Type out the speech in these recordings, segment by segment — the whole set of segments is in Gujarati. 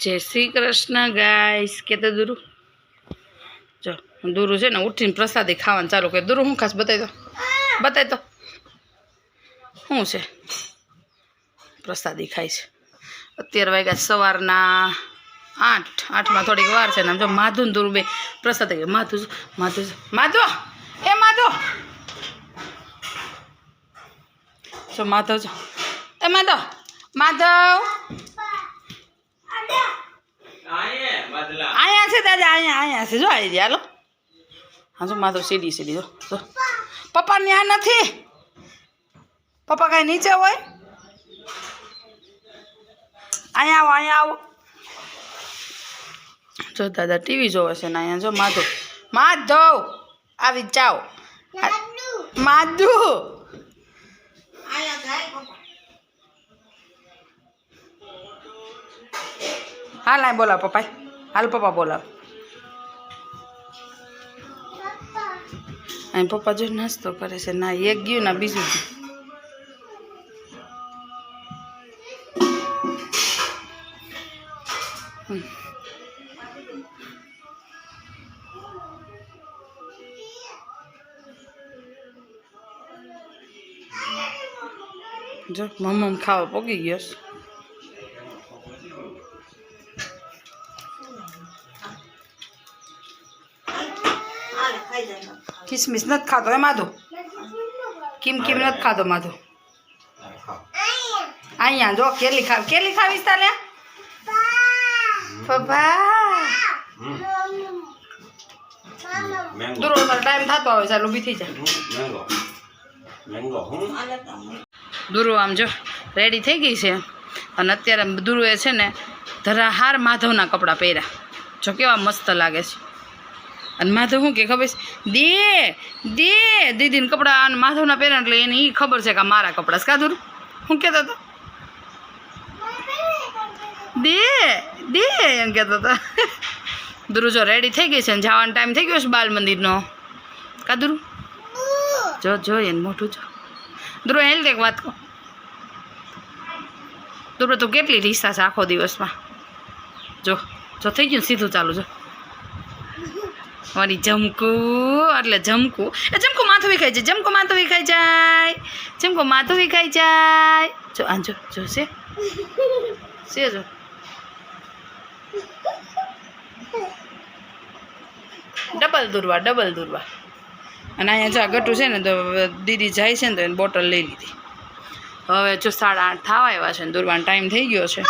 જય શ્રી કૃષ્ણ ગાઈસ કે તો દુરુ? જો દુરુ છે ને ઉઠીને પ્રસાદી ખાવાનું ચાલુ કે દુરુ, હું ખાસ બતાવી દો બતાવી દો શું છે? પ્રસાદી ખાય છે. અત્યારે વાગ્યા સવારના આઠ. આઠમાં થોડીક વાર છે ને આમ જો માધુ ને દુરુ બે પ્રસાદી. માધુ માધુ. માધુ! એ માધુ! જો માધવ જો. એ માધવ માધવ અહીંયા છે દાદા અહીંયા અહીંયા છે. જો આવી ગયા હાલો. હા જો માધવ સીડી સીડી જો જો. પપ્પા ત્યાં નથી. પપ્પા કાંઈ નીચે હોય? અહીંયા આવો અહીંયા આવો. જો દાદા ટીવી જોવે છે ને અહીંયા. જો માધવ માધવ આવી જાઓ. માધુ. હાલ બોલાવ પપ્પા હાલ પપ્પા બોલાવ. અહીં પપ્પા જો નાસ્તો કરે છે. ના, એક ગયું ના બીજું જો મમ્મ ખાવા પોગી ગયો કિસમિસ નથી ખાતો એ માધો? કિમ કિમ નથી ખાતો માધો? અહીંયા જો, કેલી ખાવ કેલી ખાવીશ તાલે? પપ્પા. મેંગો ટાઈમ થતો આવે ચાલ ઊભી થઈ જાય દુરુ આમ જો રેડી થઈ ગઈ છે. અને અત્યારે દુરુએ છે ને ધરાહાર માધવના કપડાં પહેર્યા. જો કેવા મસ્ત લાગે છે. અને માધવ શું કે ખબર છે? દે દે દીદીને કપડાં અને માધવના પહેર્યા એટલે એને એ ખબર છે કે મારા કપડાં છે. કા શું કહેતો હતો? દે દે એમ કહેતો હતો. દુરુ જો રેડી થઈ ગઈ છે ને જવાનો ટાઈમ થઈ ગયો છે બાલ મંદિરનો. કા દુરુ જો જો એને મોટું જો. ધ્રુવ હેલ્થ એક વાત કહો ધ્રુવ તું કેટલી રીસા છે આખો દિવસમાં? જો જો થઈ ગયું સીધું ચાલુ, જો. વળી જમકું એટલે જમકું. એ જમકું માથું વિખાઈ જાય, જમકું માથું વિખાઈ જાય, જમકું માથું વિખાઈ જાય. જો, આ જો જોશે છે. જો. ડબલ દૂરવા ડબલ દૂરવા. અને અહીંયા જો આ ગટું છે ને, તો દીદી જાય છે ને, તો એને બોટલ લઈ લીધી. હવે જો સાડા આઠ થવા આવ્યા છે ને, દૂરવાનો ટાઈમ થઈ ગયો છે.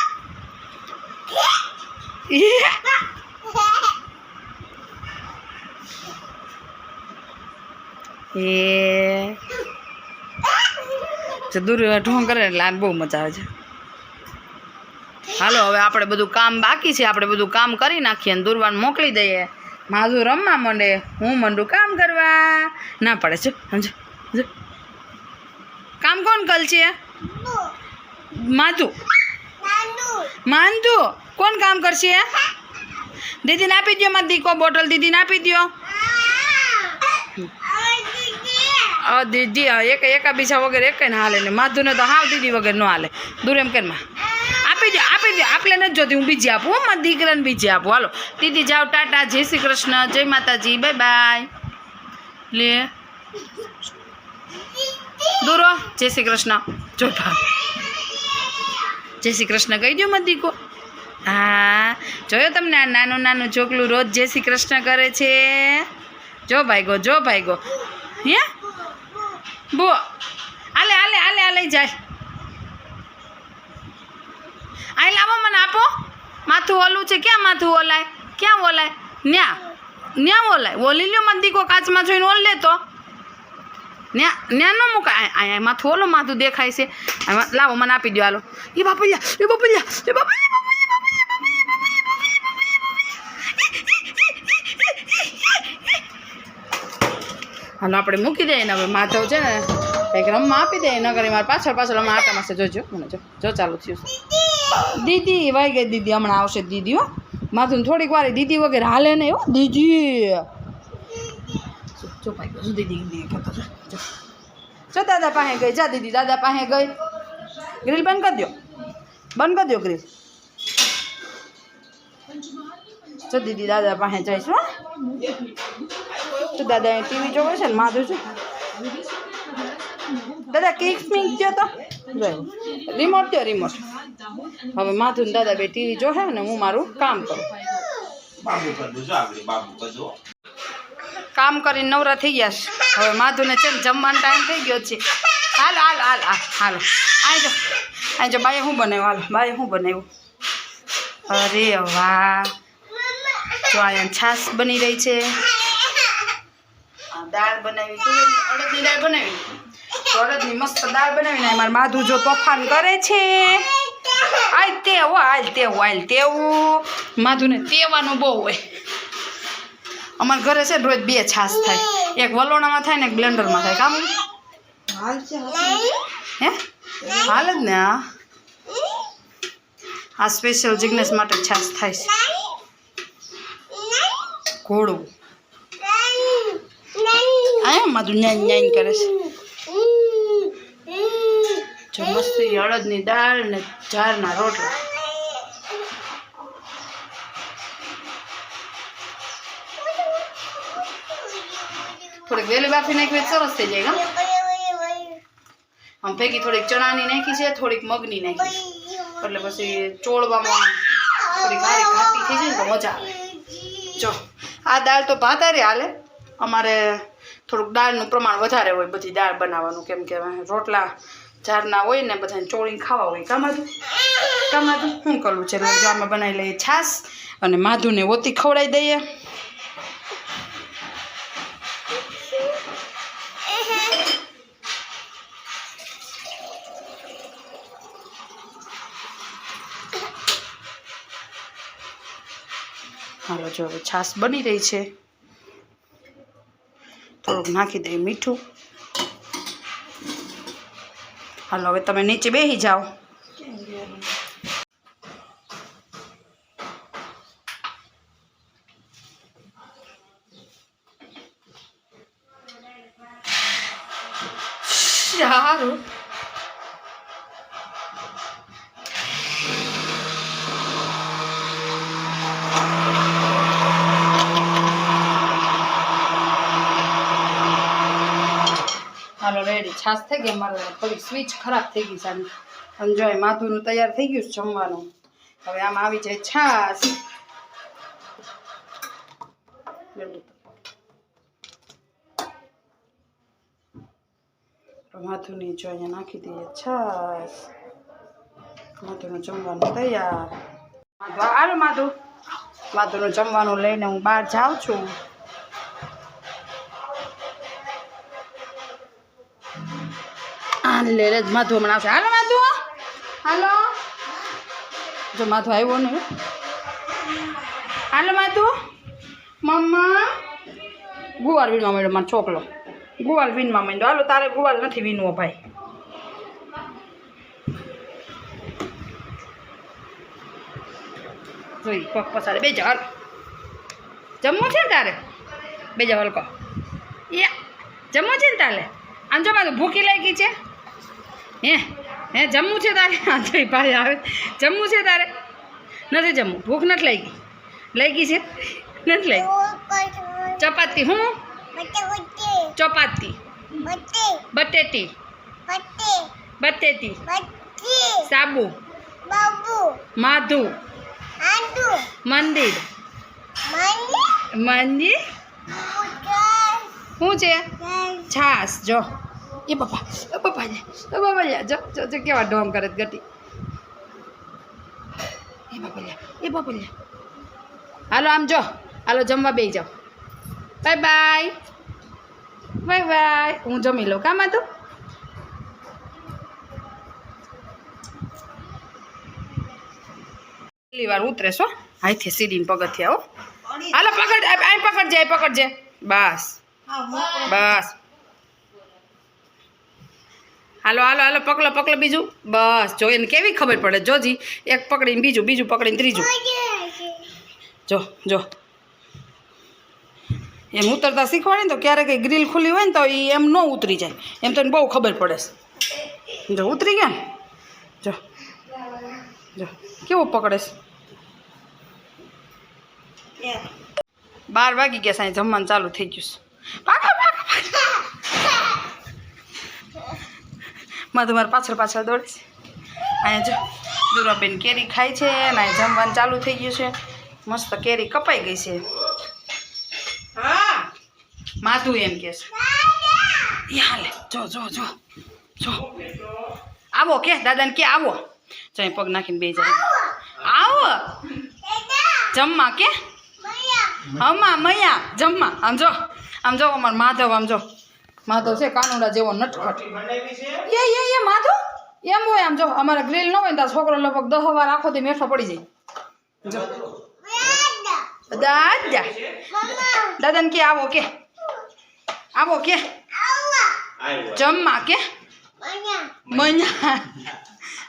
એ. જો દૂર ઢોંગ કરે એટલે આને બહુ મજા આવે છે. હાલો હવે આપણે બધું કામ બાકી છે. આપણે બધું કામ કરી નાખીએ અને દુરવાન મોકલી દઈએ. માધુ રમવા માંડે. હું મંડું કામ કરવા. ના પડે. છે સમજો. કામ કોણ કલ છે માધુ. માંધુ. કોણ કામ કરશે? દીદીને આપી દો મારી દીકો બોટલ. દીદીને આપી દો અ દીદી એક એકાબીજા વગર એક ને હાલે ને માધુને તો હાવ દીદી વગર ન હાલે. દૂર એમ કેનમાં આપી દો આપી દો આપણે નથી જોતી, હું બીજી આપું મારા દીકરાને બીજી આપું. હાલો. દીદી જાઓ, ટાટા, જય શ્રી કૃષ્ણ, જય માતાજી, બાય બાય. લે. દૂરો જય શ્રી કૃષ્ણ. જો જય શ્રી કૃષ્ણ કહી દો મારી દીકો હા. જોયો તમને આ નાનું નાનું ચોકલું રોજ જય શ્રી કૃષ્ણ કરે છે? જો ભાઈ ગો જો ભાઈ ગો હે? બો, આલે આલે આલે આલે જાય. આ લાવો મને આપો. માથું ઓલું છે, ક્યાં માથું ઓલાય? ક્યાં ઓલાય? ન્યા ન્યા ઓલાય. ઓલી લ્યો મને દીકો કાચમાં જોઈને ઓલ લેતો. ન્યા ન્યા ન મુકાય અહીંયા માથું ઓલું માથું દેખાય છે. લાવો, મને આપી દો હાલો. એ બાપલિયા એ બાપલિયા એ બાપલિયા હાલો આપણે મૂકી દઈએ ને હવે માધવ છે ને કંઈક રમવા આપી દે એના કરી મારે પાછળ પાછળ હમણાં આટા માસે જોજો. મને જો જો ચાલુ થયું છે. દીદી, વાઈ ગઈ દીદી? હમણાં આવશે દીદી, હો. માથું થોડીક વાર દીદી વગેરે હાલે ને હો. દીદી. દીદી. જો. દાદા પાસે ગઈ. જા દીદી, દાદા પાસે ગઈ. ગ્રીલ બંધ કરી દો બંધ કરી દો ગ્રીલ. જો દીદી દાદા પાસે જઈશ હો. તો દાદા ટીવી જોવે છે ને માધું છે? દાદા કિક સ્મિંક ગયો તો. રિમોટ ગયો રિમોટ હવે માધુ ને દાદા બે ટીવી જોશે ને હું મારું કામ કરું. કામ કરીને નવરા થઈ ગયા છે. હવે માધુને છે ને જમવાનો ટાઈમ થઈ ગયો છે. હાલ હાલ હાલ હાલો હાલો. અહીં જો અહીં જો બાએ શું બનાવ્યું? હાલ બાએ શું બનાવ્યું? અરે વાહ. જો અહીંયા છાશ બની રહી છે. દાળ બનાવી તુવેરની અડદની દાળ બનાવી. તો અડદની મસ્ત દાળ બનાવીને મારા માધુ જો તોફાન કરે છે. આ તેવું હાલ તેવું હાલ તેવું. માધુને તેવાનું બહુ હોય. અમારા ઘરે છે રોજ બે છાશ થાય. એક વલોણામાં થાય ને એક બ્લેન્ડરમાં થાય. કામ? હે? હાલ જ ને આ. આ સ્પેશિયલ જિગ્નેશ માટે છાશ થાય છે. ઘોડું. આ માધું ન્યાન ન્યાન કરે છે. જો મસ્તી અડદની દાળ ને જારના રોટલા. થોડીક વેલી બાફી નાખવી સરસ થઈ જાય આમ ભેગી થોડીક ચણાની નાખી છે, થોડીક મગની નાખી છે. એટલે પછી ચોળવામાં થોડીક સારી ઘાટી થઈ જાય ને તો મજા આવે. જો, આ દાળ તો ભાતારે હાલે. અમારે થોડુંક દાળનું પ્રમાણ વધારે હોય બધી દાળ બનાવવાનું, કેમ કે રોટલા જારના હોય ને બધાને ચોળીને ખાવા હોય. કામાધું કામાધું, શું કરવું છે? જો અમે બનાવી લઈએ છાશ અને માધુને ઓતી ખવડાવી દઈએ. હાલો, જો હવે છાશ બની રહી છે. થોડુંક નાખી દઈએ મીઠું. હાલો હવે તમે નીચે બેસી જાઓ. સારું. રેડી, છાશ થઈ ગઈ, મારે થોડી સ્વિચ ખરાબ થઈ ગઈ સામે સમજાય માથુંનું તૈયાર થઈ ગયું જમવાનું. હવે આમાં આવી જાય છાશ. માથુની જો અહીંયા નાખી દઈએ છાશ. માથુનું જમવાનું તૈયાર. માધુ, હાલો માધુ. માધુનું જમવાનું લઈને હું બહાર જાઉં છું. લે લે માધુ હમણાં આવશે. હાલો માધુ. હાલો. જો માધુ આવ્યો ને. હાલો માધુ. મમ્મા. ગુવાર વીણવા માંડ્યો મારો છોકરો. ગુવાર વીણવા માંડ્યો. હાલો તારે ગુવાર નથી વીણવો ભાઈ. જોઈ પગ પસારે. બે જા હાલ. જમવું છે ને તારે? બે જા હલકો યા જમવું છે ને તારે? આમ જો મારું ભૂખી લાગી છે? હે? હે જમવું છે તારે? હા જોઈ ભાઈ આવે. જમવું છે તારે? નથી જમવું. ભૂખ નથી લાગી. લાગી છે? નથી લાગી. ચપાતી હું? ચપાતી. બટેટી. બટેટી. સાબુ. માધુ. મંદિર. મંદિર? શું છે? છાસ. જો. એ પપ્પા એ જાય લે એ બાપા લે જો જો જો કેવા ડોમ કરે ગટી. એ લે એ લે હાલો આમ જો હાલો જમવા બે જાઓ. Bye bye. Bye bye. હું જમી લઉં કામ હતું? પહેલી વાર ઉતરેશો હાથે સીડીને પગથિયા હો. હાલો પકડ આ પકડજે આ પકડજે. બસ. બસ. હાલો હાલો હાલો, પકડો પકડો બીજું. બસ, જો એને કેવી ખબર પડે? જોજી, એક પકડીને બીજું બીજું પકડીને ત્રીજું. જો જો. એમ ઉતરતા શીખવાડે ને તો ક્યારેક ગ્રીલ ખુલ્લી હોય ને તો એ એમ ન ઉતરી જાય. એમ તો એને બહુ ખબર પડે. જો, ઉતરી ગયા ને? જો જો. કેવું પકડે છે? બાર વાગી ગયા સાંજે જમવાનું ચાલુ થઈ ગયું છે. ભાગો, ભાગો, ભાગો. માધુ મારે પાછળ પાછળ દોડે છે. અહીંયા જો દુરાબેન કેરી ખાય છે અને અહીં જમવાનું ચાલુ થઈ ગયું છે. મસ્ત કેરી કપાઈ ગઈ છે. માધુ એમ કે છે. હાલે જો જો જો જો. આવો કે દાદાને કે આવો. જો અહીં પગ નાખીને બે જાય. આવો. જમવા કે? હમા મૈયા જમવા. આમ જો આમ જો અમાર માધવ આમ જો. માધવ છે કાનુડા જેવો નટખટ. એ એ એ માધવ? એમ હોય આમ જો અમારા ગ્રીલ ન હોય ને છોકરો લગભગ દહ વાર આખો દી મેઠો પડી જાય. દાદા. દાદાને કે આવો કે. આવો કે. જમવા કે. મન્યા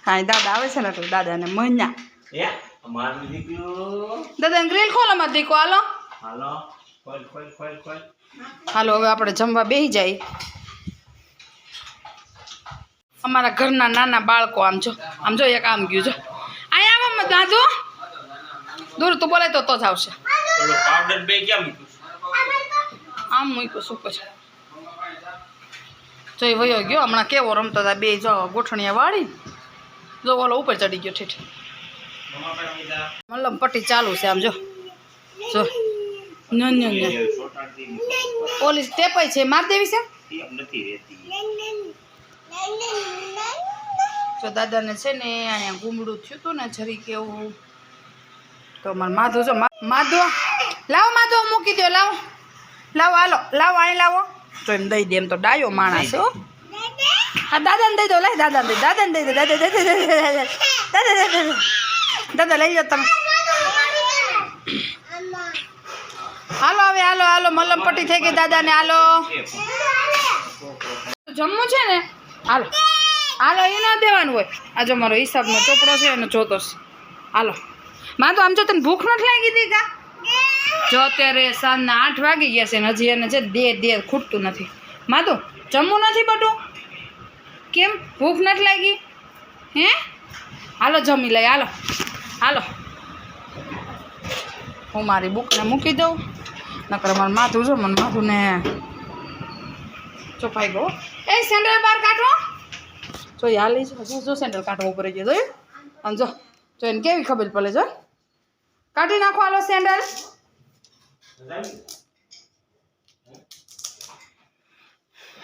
હા દાદા આવે છે ને તો દાદાને મન્યા અમારું ગ્રીલ ખોલો માં દીકો હાલો. હાલો. ખોલ ખોલ ખોલ ખોલ. હાલો હવે આપણે જમવા બેસી જાય. અમારા ઘરના નાના બાળકો આમ જો આમ જો એક આમ ગયું જો. અહીંયા આવો મત દાદુ. દૂર તું બોલે તો તો જ આવશે. આમ મૂક્યું શું પછી જો એ વયો ગયો. હમણાં કેવો રમતો હતા બે જો ગોઠણીયા વાળી. જો ઓલો ઉપર ચડી ગયો ઠીઠ. મતલબ પટ્ટી ચાલુ છે આમ જો. જો. ન ન ન ઓલી પોલીસ ટેપાય છે માર દેવી છે એમ નથી રહેતી તો દાદાને છે ને અહીંયા ગુમડું થયું હતું ને જરી કેવું તો મારે માધો જો માધો લાવો માધો મૂકી દો લાવો લાવો હાલો લાવો અહીં લાવો તો એમ દઈ દે એમ તો ડાયો માણસ હો હા દાદાને દઈ દો લાય દાદાને દઈ દાદાને દઈ દો દાદા દાદા દાદા દાદા દાદા દાદા દાદા લઈ જાઓ તમે હાલો, હવે હાલો હાલો મલમ પટ્ટી થઈ ગઈ, દાદાને હાલો. જમવું છે ને? હાલો. હાલો, એ ના દેવાનું હોય. આ જો મારો હિસાબનો ચોપડો છે અને જોતો છે. હાલો. માં, તો આમ જો તને ભૂખ નથી લાગી હતી કા? જો અત્યારે સાંજના આઠ વાગી ગયા છે ને હજી એને છે દે દે ખૂટતું નથી. માં, તો જમવું નથી બટું કેમ? ભૂખ નથી લાગી? હે? હાલો, જમી લઈ, હાલો. હાલો. હું મારી બુકને મૂકી દઉં. નકર મારે માથું જો મને માથું ને ચોપાઈ ગયો. એ સેન્ડલ બહાર કાઢો. જો હાલી જો જો સેન્ડલ કાઢવો ઉપર ગયો જોયું? અને જો જો એને કેવી ખબર પડે જો. કાઢી નાખો હાલો સેન્ડલ.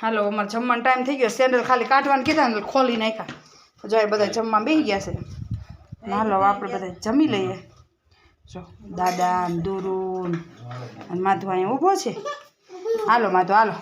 હાલો અમારે જમવાનો ટાઈમ થઈ ગયો. સેન્ડલ ખાલી કાઢવાનું કીધા ને ખોલી નાખ્યા. જો એ બધા જમવા બેસી ગયા છે. હાલો આપણે બધા જમી લઈએ. જો દાદા દુરુ માધુ અહીંયા ઊભો છે. હાલો માધો હાલો.